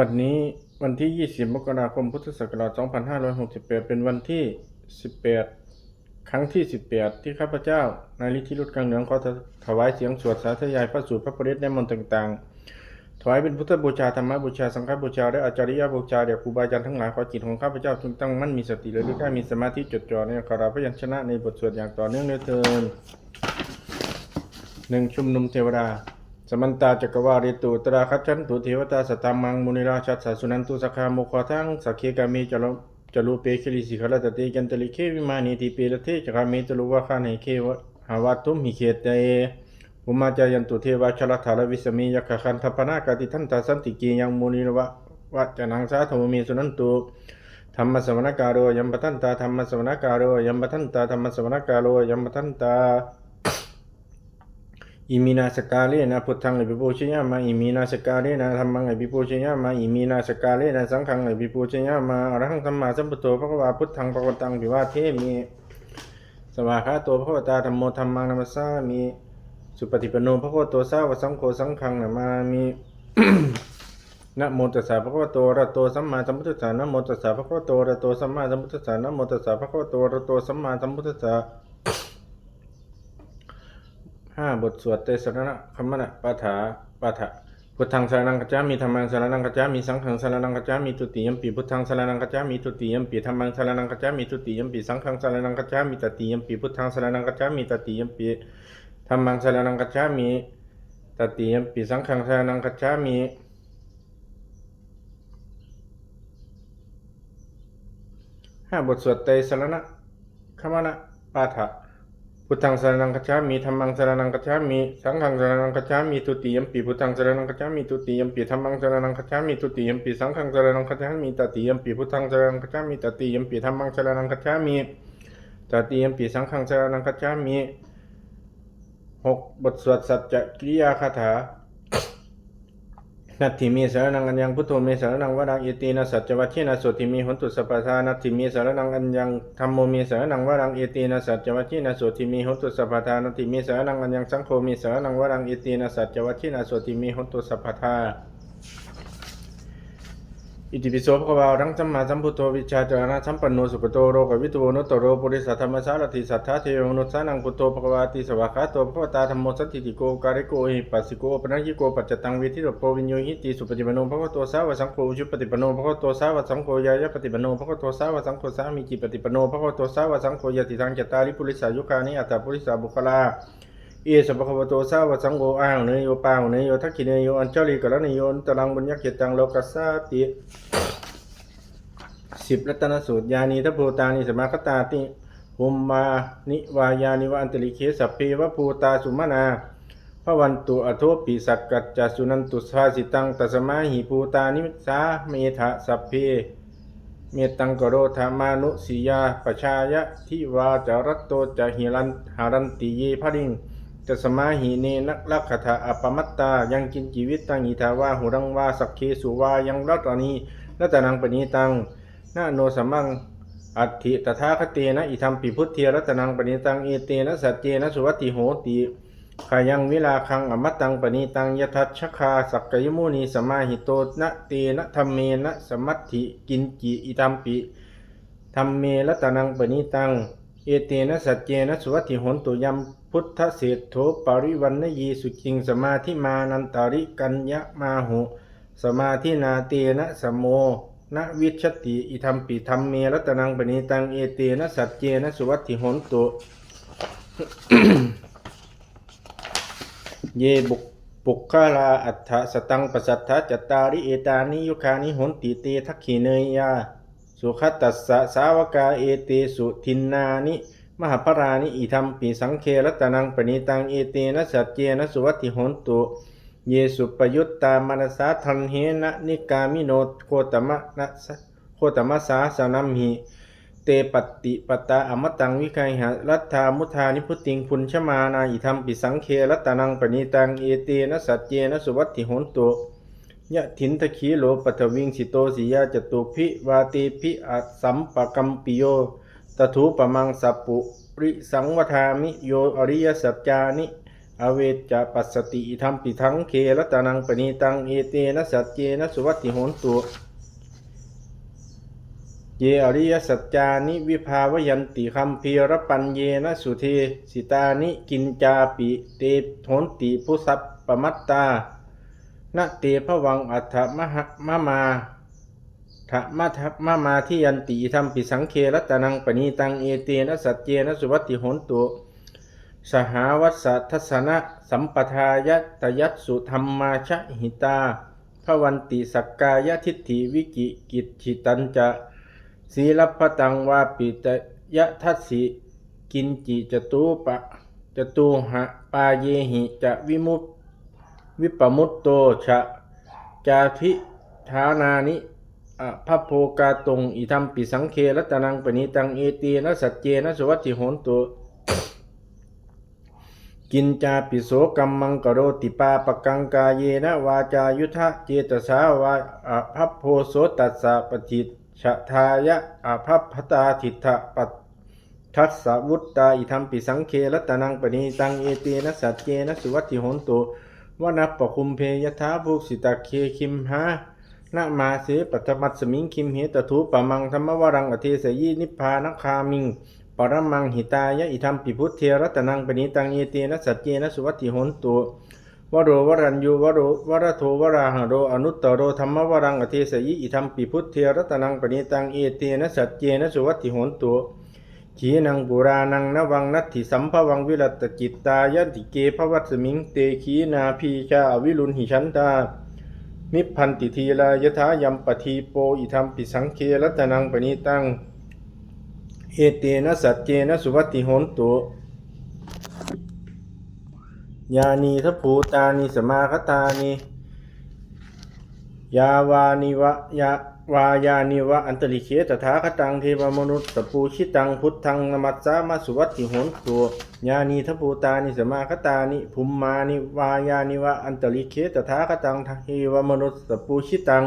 บัดนี้วันที่ 20 มกราคม พุทธศักราช 2568 เป็นวันที่ 18 ครั้งที่ 18 ที่ข้าพเจ้านายฤทธิรุตกลางเหนืองขอถวายเสียงสวดสาธยายพระสูตรพระปริตในมนต์ต่าง ๆ ถวายเป็นพุทธบูชาธรรมบูชา สังฆบูชา และอาจาริยบูชาแด่ครูบาอาจารย์ทั้งหลายขอจิตของข้าพเจ้าจงตั้งมั่นมีสติและลึกได้มีสมาธิจดจ่อในอักขระพยัญชนะในบทสวดอย่างต่อเนื่องเลยเถิดหนึ่งชุมนุมเทวดา สมันตาจักวาลิตุตราคัจฉันตุเทวตาสตัมมังมุนิราชัสสสุนันตุสคามุขทังสักเคกามีจลจลูเปคิลิสิขลตติกันตลิเควิมานิติเปรเทจกามีตลุวะคาเนเควะหาวัตุมหิเคเตอุมาจายันตุเทวะชลถาลวิสมียักขันทปนากติทันตาสันติกียังมุนิรวะวัจนังสาธมมีสุนันตุธรรมสวนการโรยัมปทันตาธรรมสวนการโรยัมปทันตาธรรมสวนการโรยัมปทันตา อิมินาสกาเลนะพุทธังอภิปูชยามาอิมินาสกาเลนะธรรมังอภิปูชยามาอิมินาสกาเลนะสังฆังอภิปูชยามาอรหังสัมมาสัมพุทโธพระวาพุทธังพระวตังวิวาเทมิสวากขาโตพระวตาธรรมโมธรรมังนัมสสามิสุปฏิปโนพระโคโตสาวสังโฆสังฆังนามามินะโมตัสสะภะคะวะโตอะระโตสัมมาสัมพุทธัสสะนะโมตัสสะภะคะวะโตอะระโตสัมมาสัมพุทธัสสะนะโมตัสสะภะคะวะโตอะระหะโตสัมมาสัมพุทธัสสะ ห้าบทสวดเตสรณะคัมมนะปาถาปาถะพุทธังสารนังกัจจามีธรรมังสารนังกัจจามีสังฆังสารนังกัจจามีทุติยมปีพุทธังสารนังกัจจามีทุติยมปีธรรมังสารนังกัจจามีทุติยมปีสังฆังสารนังกัจจามีตติยมปีพุทธังสารนังกัจจามีตติยมปีธรรมังสารนังกัจจามีตติยมปีสังฆังสารนังกัจจามีห้าบทสวดเตสรณะคัมมนะปาถะ พุทธังสรณังคัจฉามิธรรมังสรณังคัจฉามิ สังฆังสรณังคัจฉามิทุติยมปีพุทธังสรณังคัจฉามิทุติยมปีธรรมังสรณังคัจฉามิทุติยมปีสังฆังสรณังคัจฉามิตติยมปีพุทธังสรณังคัจฉามิตติยมปีธรรมังสรณังคัจฉามิตติยมปีสังฆังสรณังคัจฉามิหกบทสวดสัจจกิริยาคาถา นัตถิมีสารนังอัญญังพุทโธมีสารนังวรังเอตีนัสัจจวัชเชนะโสติมีหุนตุสัพพะทานัตถิมีสารนังอัญญังธรรมโมมีสารนังวรังเอตีนัสัจจวัชเชนะโสติมีหุนตุสัพพะทานัตถิมีสารนังอัญญังสังโฆมีสารนังวรังเอตีนัสัจจวัชเชนะโสติมีหุนตุสัพพะทา อิติปิโสภควารังสัมมาสัมพุทโธวิชาจารณะสัมปันโนสุขโตโรกวิทูโนตโรปุริสัทธรรมสารติสัทธาเทวมนุสานังพุทโธภควาติสวากาโตภควตาธรรมโมสัตติติโกการิโกหิปัสสิโกปนัญญิโกปัจจตังเวทิโรโปวิญโยหิติสุปฏิปโนภควโตสาวสังโฆอุชุปฏิปโนภควโตสาวสังโฆยายะปฏิปโนภควโตสาวสังโฆสามีจิปฏิปโนภควโตสาวสังโฆยติทังจตาริปุริสายุคานิอัตตาปุริสาบุคลา อสปะคะวะโตสาวะสังโฆอ้าวเนยโยปาวเนยโยทักขิเนยโยอัญจลิกรณีโยนตรังบุญยักเจตังโลกัสสาติสิบรัตนสูตรยานีทัพโพตานิสมาคตาติหุมมานิวายานิวอันตริเคสัพเพวะภูตาสุมานาพระวันตุอโทปิสักกัจจสุนันตุสาสิตังตัสมาหิภูตานิสาเมทะสัพเพเมตังกโรธามานุสียาปชายะทิวาจารัตโตจะหิรันหารันติเยพริง จะสมาหิเนนักลักขถาอปมัตตา ยังกินจีวิตตังอิทาวาหุรังวาสักเคสุวายังรัตนีรัตนังปณีตังนาโนสมังอัตถิตถาคเตนะอิธรรมปิพุทเทรัตนังปณิตังเอเตนะสัจเจนะสุวัติโหติขายังวิลาคังอมตตังปณิตังยทัชชคาสักกยมุนีสมาหิโตนะเตนะธรรมเมนะสมัตถิกินจิอิธรรมปิธรรมเมรัตนังปณิตัง เอเตนะสัจเจนะสุวัติหนตุยมพุทธเศรษโธปริวันนยีสุจิงสมาธิมานันตาริกัญญามาหุสมาธินาเตนะสมโมนวิชติอิธรรมปิธรรมเมรัตนังปณิตังเอเตนะสัจเจนะสุวัติหนตุเยบุกปุกขลาอัฏฐสตังปสัทธะจตาริเอตานิยุคานิหนติเตทักขิเนยยา สุขตัสสะสาวกาเอเตสุทินนานิ มหาปรานิอิธรรมปิสังเครัตนังปณิตังเอเตนะสัจเจนะสุวัติหนตุเยสุปยุตตามนสาทันเหนะนิกามิโนโคตมะนะสโคตมะสาสนัมหิเตปฏิปตาอมตังวิคัยหะรัตถามุทานิพุติงพุนชมานาอิธรรมปิสังเครัตนังปณิตังเอเตนะสัจเจนะสุวัติหนตุ ยะถินทคีโลปัทวิงสิโตสิยาจตุพิวาติพิอัสัมปะกัมปิโยตถูปมังสัปุริสังวทามิโยอริยสัจจานิ อเวจจะปัสสติอิทัมปิทังเครตนังปณีตังเอเตนะสัจเจนะสุวัติโหนตุเยอริยสัจจานิวิภาวยันติคัมภีรปัญเยนะสุเทสิตานิกินจาปิเตโหนติพุสัพปมัตตา นะเตภวังอัฏฐมหมมาทะมะทะมะมาที่ยันติอิทัมปิสังเครตนังปณีตังเอเตนะสัจเจนะสุวัติโหนตุสหาวัสทัสนะสัมปทายตยัตสุธรรมาชหิตาพระวันติสักกายทิฏฐิวิกิกิจฉิตันจะศีลพตังวาปิตยทัสสิกินจิจตูปะจตูหะปาเยหิจะวิมุต วิปมุตโตชะจาพิฐานานิอะพโพกาตงอิทัมปิสังเครัตนังปณิตังเอเตนะสัจเจนะสวัติโหนตุกินจาปิโสกัมมังกโรติปาปกังกายเยนะวาจายุทธะเจตสาวาอภัพโพโสตัสสะปฏิชะทายะอภัพพตาทิฏฐะปัตทัสสะวุตตาอิทัมปิสังเครัตนังปณีตังเอเตนะสัจเจนะสุวัติโหนตุ วนัปปคุมเพยถาภูสิตาเคคิมหานะมาเสปัตมัตสมิงคิมเหตทูปะมังธรรมวรังอเทสยีนิพพานคามิงปรมังหิตายะอิทัมปิพุทเทรัตนังปณิตังเยเตนะสัจเจนะสุวัติหนตุวโรวรัญยูวโรวรโทวราหโรอนุตตโรธรรมวรังอเทสยิอิทัมปิพุทเทรัตนังปณิตังเอเตนะสัจเจนะสุวัติหนตุ ขีนังปุรานังนวังนัตถิสัมภวังวิรัตจิตตายะติเกภวัตสมิงเตขีนาพีชาวิรุณหิชันตา นิพพันติทีลายถายัมปทีโปอิทัมปิสังเครัตนังปณิตัง เอเตนะสัจเจนะสุวัติโหนตุยานีทพภูตานิสมาคตานิยาวานิวะยา วายานิวะอันตริเคตถาคตังเทวมนุษย์ตปูชิตังพุทธังนมัสสามาสุวัติโหนตุยานีทัพภูตานิสมาคตานิภุมมานิวายานิวะอันตริเคตถาคตังเทวมนุษย์ตปูชิตัง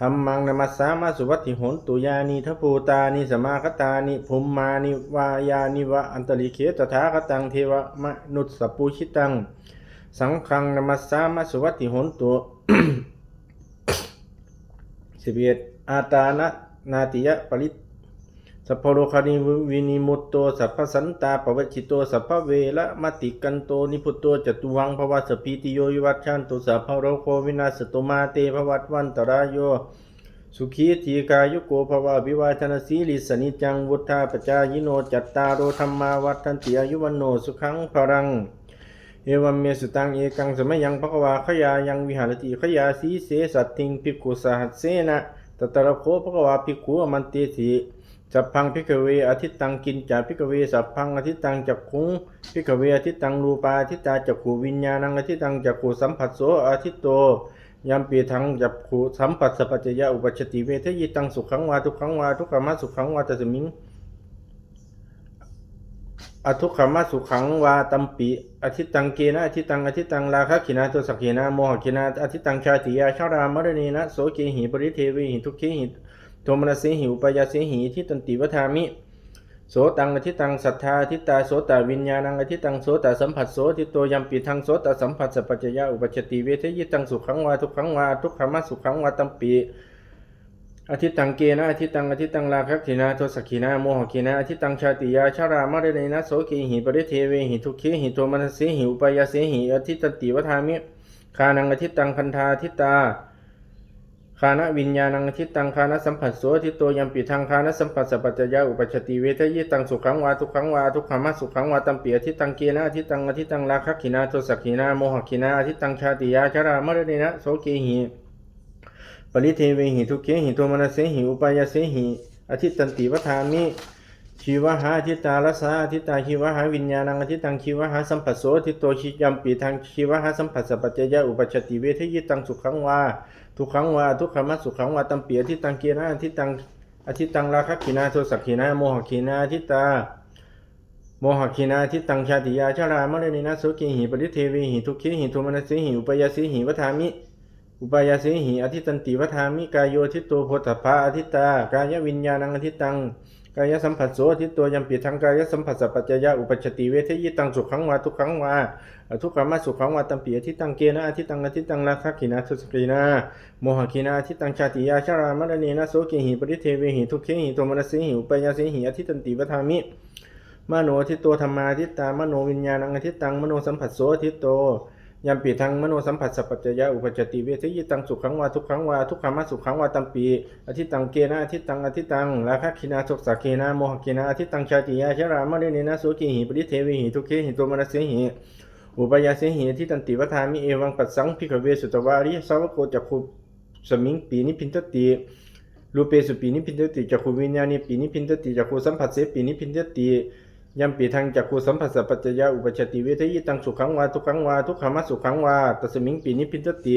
ธรรมังนมัสสามาสุวัติโหนตุยานิทภูตานิสมาคตานิภุมมานิวายานิวะอันตริเคตถาคตังเทวมนุสสปูชิตัง สังฆังนมัสสามาสุวัติโหนตุ สิบเอ็ดอาตานะนาติยะปริสัพพโรคานิวินิมุตโตสัพพสันตาปวัชิโตสัพพเวละมติกันโตนิพุตโตจตุวังภวัสสพีติโยวิวัชชันตุสัพพโรโควินาสตุมาเตภวัตวันตรายโยสุขีทีกายุโกภวะวิวาทนาสีลิสนิจังวุธาปจายโนจัตตาโอธรรมาวัฏันติอายุวันโนสุขังพรัง เอวัมเมสุตังเอกังสมัยยังภควาขยายังวิหารติขยาสีเสสัตติงภิกขุสหัสเสนะตตระโคภควาภิกขุอมันเตสิสัพพังพิกเวอทิตตังกินจาพิกเวสัพพังอทิตตังจักขุงพิกเวอทิตตังรูปาอทิตตาจักขูวิญญาณังอทิตตังจักขูสัมผัสโสอทิตโตยัมปีทังจับขูสัมปัสสะปัจจยะอุปัชติเวทยิตังสุขังวาทุกขังวาทุกขมะสุขังวาตสมิง อทุกขมะสุขังวาตัมปิอทิตังเกนะอทิตังอทิตังราคะขินาโทสักขินาโมหขินาอทิตังชาติยาชารามรณีนะโสเกหิปริเทวิหิทุกเขหิโทมนสเสหิอุปยาเสหิทิตันติวทามิโสตังอธิตังศรัทธาอธิตาโสตวิญญาณังอธิตังโสตสัมผัสโสทิโตยัมปีทังโสตสัมผัสสปัจจยะอุปจติเวทยิตังสุขังวาทุกขังวาทุกขมัสสุขังวาตัมปี อธิตังเกนะอธิตังอธิตังราคะขินาโทสักขินาโมหขินาอธิตังชาติยาชารามะเรนนะโสเกหิปริเทเวหิทุกเขหิโทมนัสเสหิอุปยาเสหิอธิตติวทามิคานังอธิตังคันธาอธิตาคานะวิญญาณังทิตังคานะสัมผัสโสทิโตยัมปิทังคานะสัมผัสสัพพัจจยะอุปชติเวทยิตังสุขังวาทุกขังวาทุกขมัสสุขังวาตัมปีอทิตังเกนะอทิตังอทิตังราคะขินาโทสักขินาโมหขินาอทิตังชาติยาชรามรณะโสเกหิ ริเทเวหิทุเขหิโทมนัสเสหิอุปายาเสหิอทิตันติวทามิชีวหาอทิตาลสาอทิตาชีวหาวิญญาณังอทิตังชีวหาสัมผัสโสทิโตชิยัมปีทังชีวหาสัมผัสสปัจจยะอุปชติเวทยิตังสุขังวาทุกขังวาทุกขมัสสุขังวาตัมเปียทิตังเกียนะอทิตังอทิตังราคขินาโทสักขินาโมหขินาอทิตาโมหขินาอทิตังชาติยาชารามะเรนินาโสเกหิปริเทวีหิทุกขีหิทุมนัสเสหิอุปยาเสหิวัฏามิ อุปยาเสหิอทิตันติวัฏามิกายโยทิตโตโพธพาอทิตากายวิญญาณังอทิตังกายสัมผัสโสทิตัวยัมปีทังกายสัมผัสสะปัจจยะอุปชติเวทยิตังสุขังวาทุกขังวาทุกขมาสุขังวาตัมปีอทิตังเกนะอทิตังอทิตังราคะขินาทุสกีนาโมหขินาอทิตังชาติยาชารามรณีนะโสเกหิปริเทเวหิทุกเขหิโทมนัสสิหิอุปยาสิหิอทิตันติวทามิมโนทิตโตธรรมาทิตามโนวิญญาณังอทิตังมโนสัมผัสโสทิโต ยัมปีทังมโนสัมผัสสัพพัจยะอุปจติเวทยิตังสุขังวาทุกขังวาทุกขามาสุขังวาตัมปีอทิตังเกนะอทิตังอทิตังราคะคินาทุกสาเคนะโมหคินาอทิตังชาติยาชรามะเรเนนะโสกิหิปริเทวิหิทุเขหิโตมนัสเสหิอุปยาเสหิทิตันติวทามิเอวังปัสสังพิกเวสุตวาริสาวโกจักขุสมิงปีนิพินตติรูเปสุปีนิพินทติจักขูวิญญาณิปีนิพินทติจักขูสัมผัสเสปีนิพินทติ ยัมปีทางจักขูสัมผัสสะปัจจยาอุปชติเวทยิตังสุขังวาทุกขังวาทุกขมัสสุขังวาตัสมิงปีนิพินทติ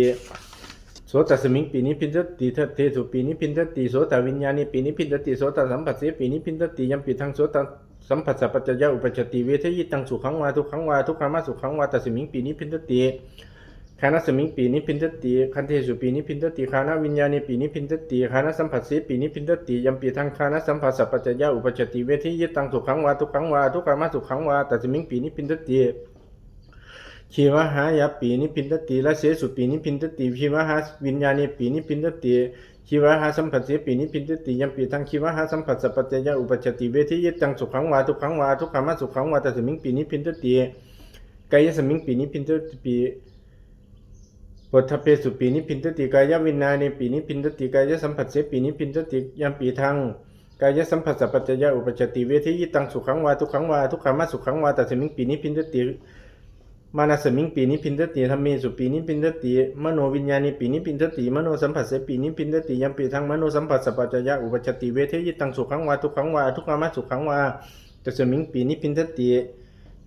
โสตสมิงปีนิพินทติเทสุปีนิพินทติโสตวิญญาณิปีนิพินทติโสตสัมผัสเสปีนิพินทติยัมปีทางโสตสัมผัสสะปัจจยาอุปชติเวทยิตังสุขังวาทุกขังวาทุกขมัสสุขังวาตัสมิงปีนิพินทติ คานะสมิงปีนิพินทติคันเทสุปีนิพินทติคานะวิญญาณิปีนิพินทติคานะสัมผัสสีปีนิพินทติยัมปีทังคานะสัมผัสสัพพจยะอุปจติเวทิยตังสุขังวาทุกขังวาทุกขามาสุขังวาแตัสมิงปีนิพินทติชีวหายาปีนิพินทติละเสสุปีนิพินทติชีวหาวิญญาณิปีนิพินทติชีวหาสัมผัสสีปีนิพินทติยัมปีทังชีวหาสัมผัสสัพพจยะอุปจติเวทิยตังสุขังวาทุกขังวาทุกขามาสุขังวาแตัสมิงปีนิพินทติกายสมิงปีนิพินทติ ปีปุถะเพสุปีนิพินทติกายวิญญาณปีนิพินทติกายสัมผัสเสปีนิพินทติยัมปีทังกายสัมผัสสัพพจยะอุปจติเวทิยิตังสุขังวาทุกขังวาทุกขามาสุขังวาตัสมิงปีนิพินทติมานาสมิงปีนิพินทติธรรมีสุปีนิพินทติมโนวิญญาณิปีนิพินทติมโนสัมผัสเสปีนิพินทติยัมปีทังมโนสัมผัสสัพพจยะอุปจติเวทิยิตังสุขังวาทุกขังวาทุกขามาสุขังวาตัสมิงปีนิพินทติ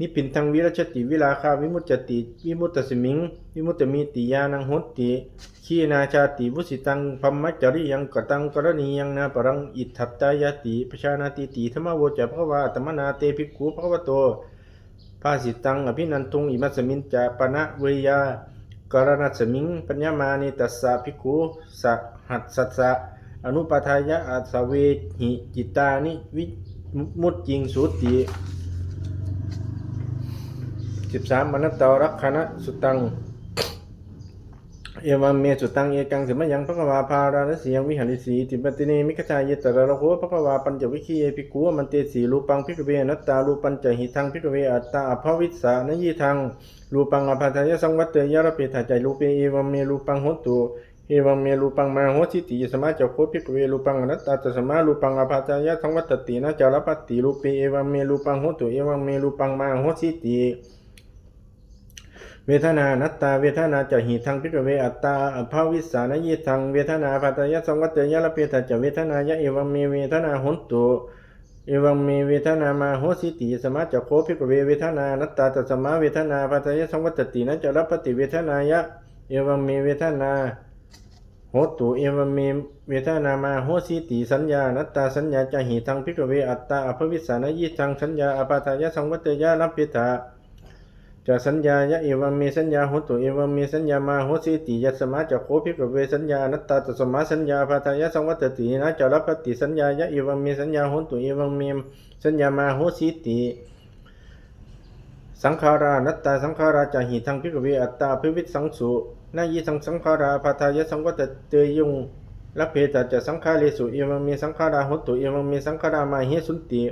นิพินทังวิรัชติวิลาคาวิมุตจติวิมุตตสมิง วิมุตตมีติยานังโหติขีนาชาติวุสิตังพัมมัจจริยังกตังกรณียังนาปรังอิทธัตตายติปชานาติติธรรมโวจะภควาตมนาเตภิกขุภควโตภาสิตังอภินันทุงอิมัสมินจาปนะเวยากรณัสมิง ปัญญามานิตัสสะภิกขุสหัสสัสสะอนุปทายะอาสเวหิจิตานิวิมุตจิงสุติ สิบสามมนัตตรักขณะสุตัง เอวัมเมสุตังเอกังสิมยังพระกวาพาราณสียังวิหาริสีติปติเนมิกชายตระระโหพระกวาปัญจวิคีเอภิกุมันเตสีรูปังพิกเวนัตตารูปัญจหิทังพิกเวอัตตาอภวิสานยีทังรูปังอภัทยสังวัตเตยรเปถาใจรูปเอวัมเมรูปังหตุเอวัมเมรูปังมาโหสิติสมาจโคพิกเวรูปังอนัตตาตสมารูปังอภัทายสังวัตตินะจารปติรูปเอวัมเมรูปังโหตุเอวัมเมรูปังมาโหสิติ เวทนานัตตาเวทนาจะหิทังพิกเวอัตตาอภาวิสานยิทังเวทนาภัตยสังวัตยะละเพทจะเวทนายะเอวังมเมเวทนาหุนตุเอวังมเมเวทนามาโหสิติสมาจะโคพิกเวเวทนานัตตาตสมาเวทนาภัตยสังวัตตินะจะรับปฏิเวทนายะเอวังมเมเวทนาโหตุเอวัมเมเวทนามาโหสิติสัญญานัตตาสัญญาจะหิทังพิกเวอัตตาอภวิสานยิทังสัญญาอปาทายะสังวัตยะละเพทา จะสัญญายะเอวัมมีสัญญาโหตุเอวัมมีสัญญามาโหสิติยัสมาจะโคภิกขเวสัญญานัตตาตสมาสัญญาภาทายะสังวัตตินะจะรับปฏิสัญญายะเอวัมมีสัญญาโหตุเอวัมมีสัญญามาโหสิติสังขารานัตตาสังขาราจะหิทังภิกเวอัตตาภิวิตสังสุนายีสังสังขาราภาทายะสังวัตเตยุงละเพตจะสังขาเรสุเอวัมมีสังขาราโหตุเอวัมมีสังขารามาหิสุนติ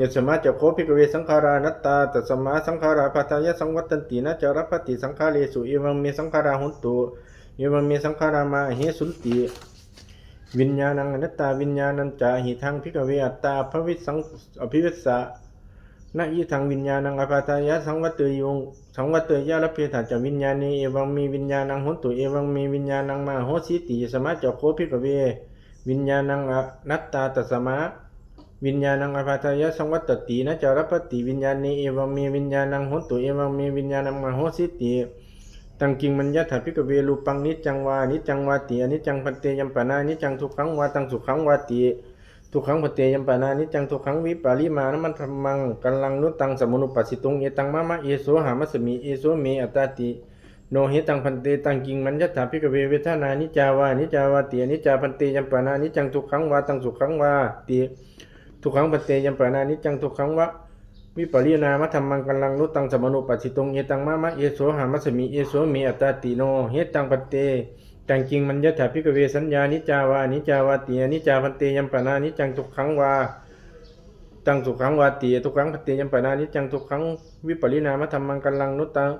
ยสมาจะโคภิกเวสังขารานัตตาตัสมาสังขาราปัทายสังวัตตันตินะจารปฏิสังขาเรสุเอวังเมสังขาราหุนตุเอวังเมสังขารามาเหสุนติวิญญาณังอนัตตาวิญญาณัญจาหิทังภิกเวอัตตาภวิสังอภิวิสสะนะยิทังวิญญาณังอปัทายะสังวัตเตยงสังวัตเตยะละเพถาจะวิญญาณีเอวังมีวิญญาณังหุนตุเอวังมีวิญญาณังมาโหสิติสมาจะโคภิกเว วิญญาณังนัตตาตัสมา วิญญาณังอภัทายสังวัตตินะจารปติวิญญาณีเอวังมีวิญญาณังโหตุเอวังมีวิญญาณังมโหสิติตังกิงมัญญะถาภิกเวรูปังนิจังวานิจังวาติอนิจังพันเตยัมปนานิจังทุกขังวาตังสุขังวาติทุกขังพันเตยัมปนานิจังทุกขังวิปาลิมานมันธรรมังกัลลังนุตังสมุนุปัสสิตุงเอตังมะมะเอโสหามัสมิเอโสเมอัตตาติโนหิตังพันเตตังกิงมัญญถาภิกเวเวทนานิจาวานิจาวาติอนิจาพันเตยัมปนานิจจังทุกขังวาตังสุขังวาติ ทุกขังปัจเตยัมปนานิจังทุกขังวะวิปริณามธรรมังกัลังนุตังสมนุปัสสิตงเอตังมะมะเอโสหามัสมิเอโสมีอัตตาติโนเฮตังปัจเตจังจริงมันยะถาพิกเวสัญญานิจาวานิจาวาติอนิจาพันเตยัมปนานิจังทุกขังวาตังสุขังวาตีทุกขังปฏิยัมปนานิจังทุกขังวิปริณามธรรมังกัลังนุตตัง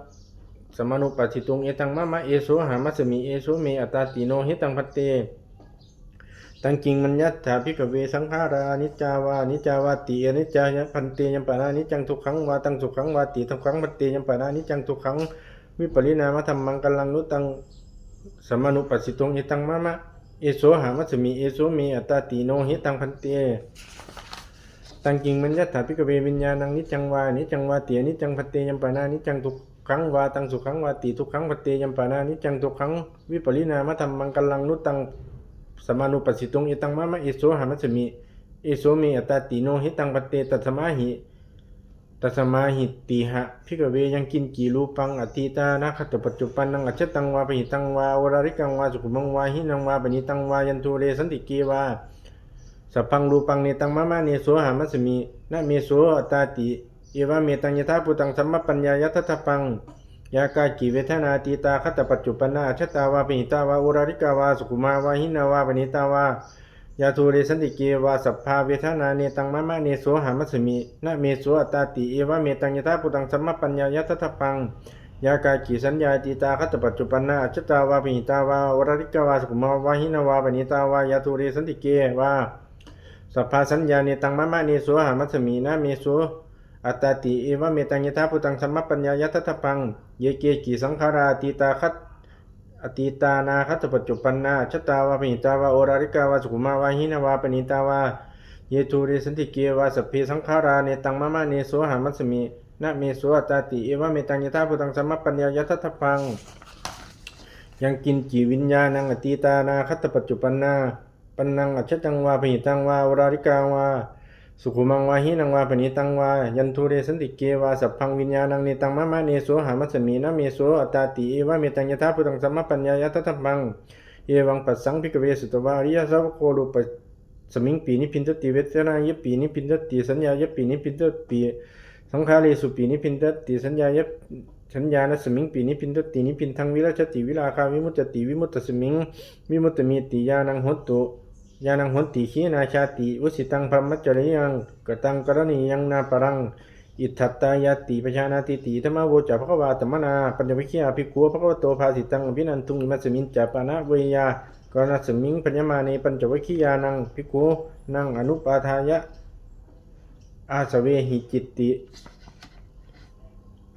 สมานุปัสสิตงเอตังมะมะเอโสหามัสมิเอโสเมอัตตาติโนหิตังพัตเต ตังกิงมัญญัตถาพิกเวสังขารานิจาวานิจาวาตีอนิจายพันเตยัมปนานิจังทุกขังวาตังสุขังวาตีทุกขังปฏิยัมปนานิจังทุกขังวิปริณามธรรมังกัลลังนุตังสมานุปัสสิตงเอตังมะมะเอโสหามัสมิเอโสเมอัตตาติโนหิตังพันเตตังกิงมันยัตถาพิกเววิญญาณังนิจังวานิจังวาตียนิจังพัตเตยัมปานานิจังทุกขังวาตังสุขังวาติทุกขังพัตเตยัมปานานิจังทุกขังวิปริณามธรรมังกัลลังนุตัง สมานุปัสสิตุงเอตังมะมะเอโสหามัสมิเอโสเมอัตตาติโนหิตังพัตเตตัสมาหิตัสมาหิติหะพิกเวยังกินกีรูปังอติตานะขัตปัจจุปันนังอัจตังวาปหิตังวาวราริกังวาสุขุมังวาหินังวาปณิตังวายันทุเรสันติเกวาสัพพังรูปังเนตังมะมะเนโสหามัสมินะเมโสอัตตาติเอวะเมตังยถาปุตังสัมมปัญญายทัตถปัง ยากากิเวทนาตีตาคัตตปัจจุปนาชตาวาปิหิตาวาอุราริกาวาสุขุมาวาหินาวาปณิตาวายาทูเรสันติเกวาสัพพาเวทนาเนตังมะมะเนโสหามัสมินะเมโสอัตตาติเอวะเมตังยถาปุตังสัมมปัญญายทัตถปังยากากิสัญญาตีตาคัตตปัจจุปนาชตาวาปิหิตาวาอุราริกาวาสุขุมาวาหินาวาปณิตาวายาทูเรสันติเกวาสัพพาสัญญาเนตังมะมะเนโสหามัสมีนะเมโส อัตติเอวะเมตังยถาปุตังสัมมปัญญายทัตถปัง เยเกกิสังขาราตีตาคัตอตีตานาคัตปัจจุปันนาชตาวาปิตาวาโอราริกาวาสุขุมาวาหินาวาปณิตาวาเยตูเรสันติเกวาสพเพสังขาราเนตังมะมะเนโสหามัสมีนะเมโสอัตติเอวะเมตังยถาปุตังสัมมปัญญายทัตถปัง ยังกินจีวิญญาณังอตีตานาคัตตปัจจุปันนาปันนังอัจฉตังวาปิตังวาวราริกังวา สุขุมังวาหินังวาปณิตังวายันทุเรสันติเกวาสัพพังวิญญาณังเนตังมะมะเนโสหามัสมีนะเมโสอัตตาติเอวะเมตังยถาพุตังสัมมปัญญายทัตถังเอวังปัสสังพิกเวสุตวาริยสาวกโคโลปสมิงปีนิพินตติเวทนายปีนิพินตติสัญญายปีนิพินตติสังขาเลสุปีนิพินตติสัญญายสัญญาณสมิงปีนิพินตตินิพินทังวิราชติวิลาคาวิมุตติวิมุตตสมิงวิมุตตมีติยานังหตุ ยานังหนติขีนาชาติวุสิตังพรหมจริยังกตังกรณียังนาปรัง อิทธัตตายาติปชานาติติธรรมโวจาภควาตมนาปัญญวิคียาภิกขุภควโตภาสิตังอภินันทุงมัสสมินจาปานะเวยากรณสมิงปัญญมาเนปัญจวิคียานังภิกขุนังอนุปาทายะอาสเวหิจิตติ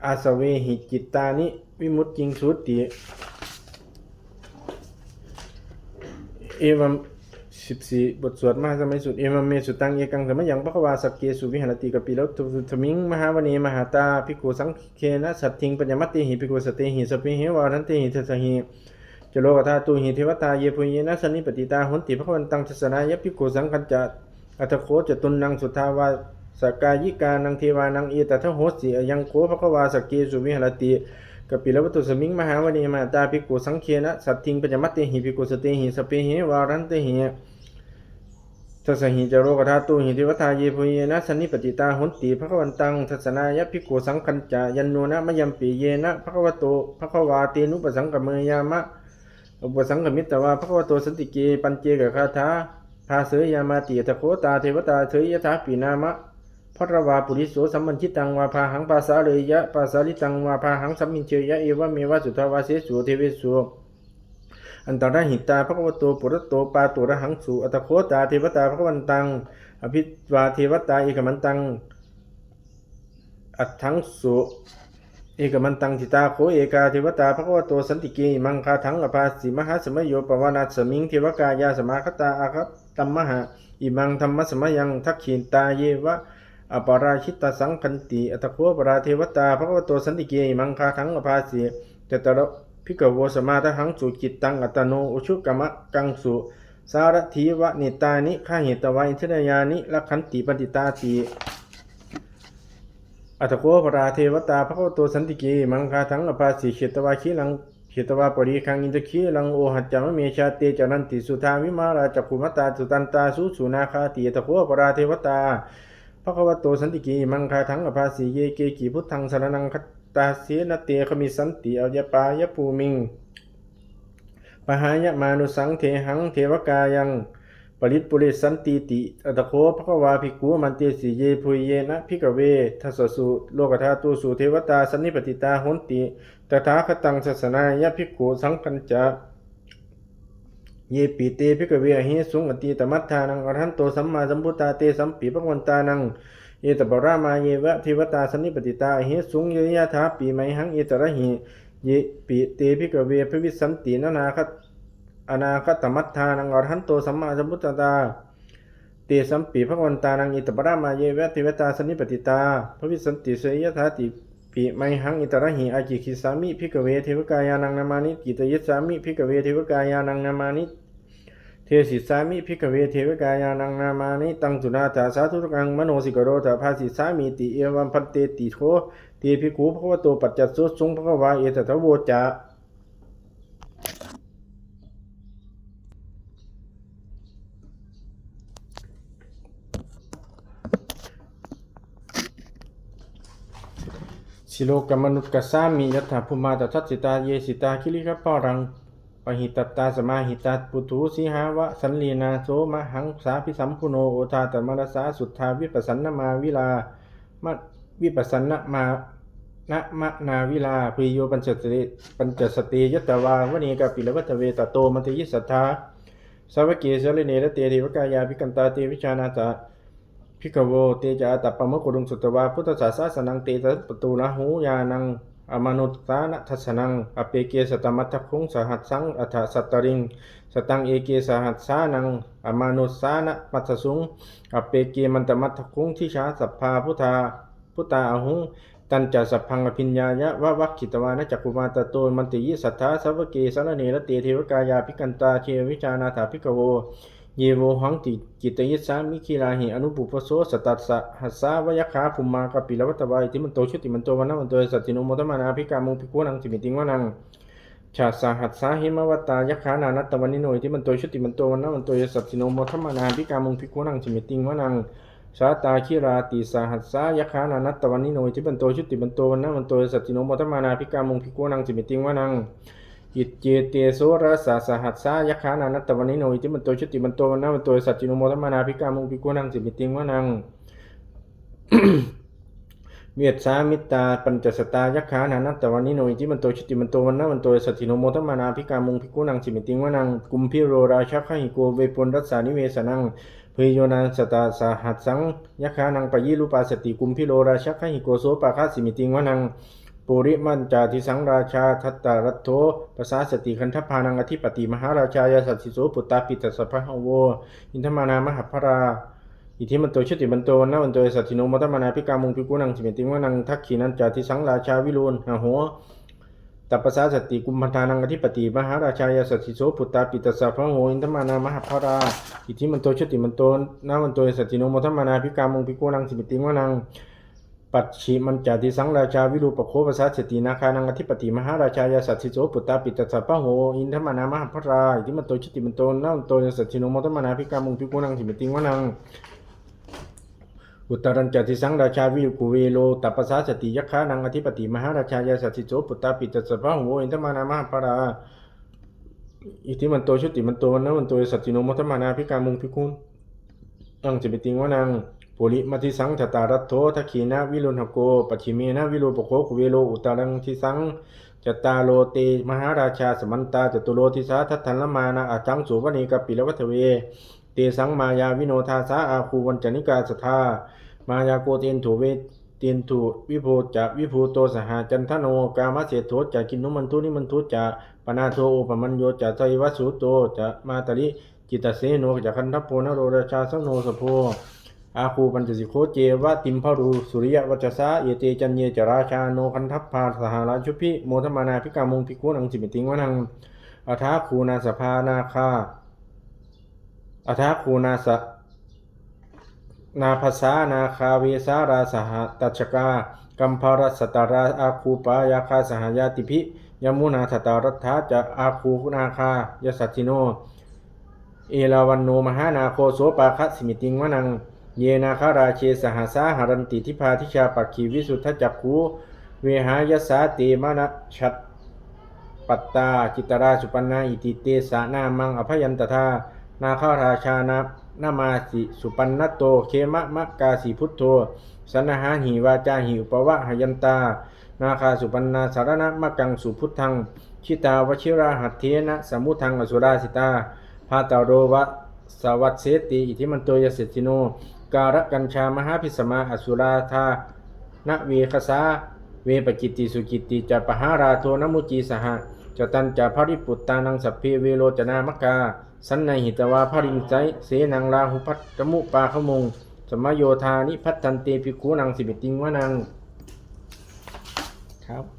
อาสเวหิจิตตานิวิมุตติงสุติเอวัม สิบสี่บทสวดมหาสมัยสุดเอวัมเมสุตังเอกังสมัยยังพระควาสักเกสุวิหารติกปิโลตุสมิงมหาวณีมหาตาภิกขุสังเคนะสัตทิงปัญญมัตติหิภิกขุสติหิสปิหิวารันติหิทัสหิจโลกธาตุหิเทวตาเยปุเยนะสนิปติตาหุนติพระวันตังทัสนายะภิกขุสังคัญจะอัตโคจตุนนังสุทาวาสกายิกานังเทวานังเอตทะโหสิยังโคพระควาสักเกสุวิหารติกปิลวัตตุสมิงมหาวณีมาตาภิกขุสังเคนะสัตทิงปัญญมัตติหิภิกขุสติหิสปิหิวารันติหิ ทัสหิจโรกธาตุหิทิวทาเยพุเยนะสนนิปติตาหุนติภคววันตังทัศนายะภิกขุสังคัญจายันโนนะมะยัมปีเยนะภควโตภควาเตนุปสังกเมยามะอุปสังกมิตวาภควโตสันติเกปัญเจกคาถาภาเสยามาติตะโคตาเทวตาเทยยถาปีนามะพระวาปุริโสสัมมัญชิตังวาพาหังปาสาเลยยะปาสาลิตังวาพาหังสัมมินเชยะเอวะเมวะสุทาวาเสสุเทเวสุ อันตรหิตาพระกวโตปุระโตปาตุระหังสุอัตโคตาเทวตาพระวันตัง อภิวาเทวตาเอกมันตัง อัตถังสุเอกมันตังจิตาโคเอกาเทวตาพระกวโตสันติเกมังคาทังอภาสิมหาสมโยปวานาสมิงเทวกายาสมาคตาอาคัตตัมมหาอิมังธรรมสมยังทักขินตาเยวะอปาราชิตสังคันติอัตโคปราเทวตาพระกวโตสันติเกมังคาทังอภาสิเตตระ พิกโวสมาทหังสุจิตตังอัตโนอุชุกรรมะกังสุสารถีวะนิตานิข้าเหตวาอินทนายานิลักขันติปฏิตาติอัตโคปราเทวตาพระโวตสันติกีมังคาทังอภาสีเขตวาคีลังเขตวาปริคังอินทคีลังโอหัจจามเมชาเตจานันติสุทาวิมาราจักขุมตาสุตันตาสุสุนาคาติอัตโคปราเทวตาภควโตสันติกีมังคาทังอภาสีเยเกกีพุทธังสารนังคัต ตาเสียนเตขมิสันติอายปายภูมิงปหายะมานุสังเทหังเทวกายังปริตปุริสันติติอัตโคภควาภิกขุมันเตสีเยพุยเยนะภิกเวทัสสสุโลกธาตุสุเทวตาสันนิปติตาหนติตถาคตังศาสนายะภิกขุสังคัญจะเยปิเตภิกเวอหิสุงอติตมัฏฐานังอรหันโตสัมมาสัมพุทธาเตสัมปีปะวันตานัง เอตบรามาเยวะเทวตาสันิปติตาอหิสุงเยยะถาปีไมหังเอตระหิเยปิเตภิกเวภวิสันตินานาคตอนาคตมัฏฐานังอรหันโตสัมมาสัมพุทธตาเตสัมปีพระวันตานังอิตปรามาเยวะเทวตาสนิปติตาพระวิสันติเสยยถาติปีไมหังอิตระหิอากิคิสามิพิกเวเทวกายานังนามานิกิตยิสามิพิกเวเทวกายานังนามานิ เทศิสามิพิกเวเทวกายานังนามานิตังสุนาถาสาธุกังมโนสิกโรตาภาสิสามิติเอวัมพันเตติโทเตภิกขุภควโตปัจจัสสุสุงภควาเอตทะโวจาสิโลกมนุษย์กสามียัตถาภูมาตทัสสิตาเยสิตาคิริกปารัง หิตตตาสมาหิตัปุถุสีหาวะสันลีนาโสมะหังสาพิสัมพุโนโอทาตมรสาสุทธาวิปัสสนมาวิลามะวิปัสสนมานะมะนาวิลาปิโยปัญจสติปัญจสติยตตวาวณีกาปิลวัตเวตโตมัติยิสัทธาสาวกเกสเลเนระเตเทวกายาภิกันตาเตวิชานาตาพิกโวเตจาตัปปะมะกุรุงสุตวาพุทธศาสนังเตตะปตูนะหูยานัง อมนุตตานะทัสนัง อเปเกสตมัตถคุงสหัสสังอัฏฐสัตตริง สตังเอเกสหัสสานัง อมนุสสานะมัตถสุง อเปเกมันตมัตถคุงทิชาสัพพาพุทธาพุทธาอหุงตันจะสัพพังอภิญญายะวะวัคขิตวานะจักกุมาตโตมันติยิสัทธาสาวเกสรเนรเตเทวกายาภิกันตาเชวิจานาถาภิกโว เยโวหังติกิตยิสามิคิลาหิอนุปุปโสสตัสสะหัสสาวยัคขาภุมมากปิลวัตวายติมันโตชุติมันโตวันนะมันโตสัตติโนโมตมานาภิกามุงภิกขุนังสิมิติงวนังชาสาหัสสาหิมวัตตายัคขานานัตตวันนิโนติมันโตชุติมันโตวันนะมันโตสัตติโนโมตมานาภิกามุงภิกขุนังสิมิติงวนังสาตาคิราติสาหัสสายัคขานานัตตวันนิโนติมันโตชุติมันโตวันนะมันโตสัตติโนโมตมานาภิกามุงภิกขุนังสิมิติงวนัง อิจเจเตโสรสาสหัสสายัคขานานัตตวันนิโนอิติมันโตชุติมันโตวันนะมันโตสัจจิโนโมทัมมานาภิกามุงภิกขุนังสิมิติงวะนังเวียดสามิตาปัญจสตายัคขานานัตตวันนิโนอิติมันโตชุติมันโตวันนะมันโตสัจจิโนโมทัมมานาภิกามุงภิกขุนังสิมิติงวะนังกุมพิโรราชขหิโกเวปุนรัสสานิเวสนังพยโยนันสตาสหัสสังยัคขานังปยิรูปาสติกุมพิโรราชขหิโกโสปะคาสิมิติงวะนัง ปุริมันจาทิสังราชาทัตตารัตโธภาษาสติคันธพานังอธิปติมหาราชายาสัตสิโสปุตตาปิตสสะพะโว อินทมานามหาพราอิทิมันโตชุติมันโตนะมันโตสัตติโนมัตมานาพิกามุงพิกุนังสิเมติวนังทักขีนันจาทิสังราชาวิรุณหาหัวตัปปะสาสติกุมพันธานังอธิปติมหาราชายาสัตสิโสปุตตาปิตสสะพะโวอินทมานามหาพราอิทิมันโตชุติมันโตนะมันโตสัตติโนมัตมานาพิกามุงพิกุนังสิเมติวนัง ปัจฉิมันจาติสังราชาวิรูปโคภาษาสตินาคานังอธิปติมหาราชายาสัตถิโสปุตตาปิตตสัพพะโหอินทมานามหาพราอิทิมันโตชิติมันโตนามันโตยสัตถิโนมตมานาภิกามุงภิกุนังถิมิติงวะนังอุตตรัญจติสังราชาวิกุเวโลตัปปะสาสติยัคขานังอธิปติมหาราชายาสัตถิโสปุตตาปิตตสัพพะโหอินทมานามหาพราอิทิมันโตชุติมันโตนะมันโตยสัตถิโนมตมานาภิกามุงภิกุนังถิมิติงวะนัง ปุริมติสังทตารัตโธทักขีนาวิรุณหโกปชิเมนะวิโรปโคคุเวโลอุตารังทิสังจตาโลเตมหาราชาสมันตาจตุโลทิสาทัตถันละมานะอาจังสุวณีกับปิลวัตเว เตสังมายาวิโนทาสาอาคูวันจนิกาสทามายาโกเตนถูเวเตียนถูวิโพจะวิภูโตสหาจันทโนกามเสโทจะกินนุมันทุนิมันทุจะปนาโทโอปมัญโยจะไตวัสุโตจะมาตริจิตตเสโนจะคันทัพโพนโรราชาสโนสโพ อาคูปัญจสิโคเจวะติมพารู สุริยวัจสาเยเตจันเยจราชาโนคันทัพพาสหราชุพิโมทมานาพิกามุงพิกุนังสิมิติงวะนังอัฐาคูนาสภานาคาอัฐาคูนาสนาภาษานาคาเวสาราสหตัชกากัมภารสตาราอาคูปายาคาสหายาติพิยมุนาสตารัตถาจะอาคูนาคายสัติโน เอราวันโนมหานาโคโสปาคะสิมิติงวนัง เยนาคาราเชสหาสาหารันติทิพาทิชาปักขีวิสุทธจักขูเวหายสาเตมนะชัดปัตตาจิตราสุปันนาอิติเตสานามังอภยันตทานาคาราชานานามาสิสุปันนโตเคมะมะกาสีพุทโธสนหาหิวาจาหิอุปวะหยันตา นาคาสุปันนาสารณะมะกังสุพุทธัง ชิตาวชิราหัตเทนะสมุทังอสุราสิตาพาตาโรวะสวัสเสติอิทิมันโตยเสติโน การะกัญชามหาพิสมาอสุราธาณเวคสาเวปจิตติสุจิตติจะปหาราโทนมุจีสหะจะตันจะภริปุตตานังสัพเพเวโรจนามกา สันในหิตวาภริงใจเสนังลาหุพัตตมุปาขมง สมโยธานิพัตตันเตปิคูนังสิบิติงวะนังครับ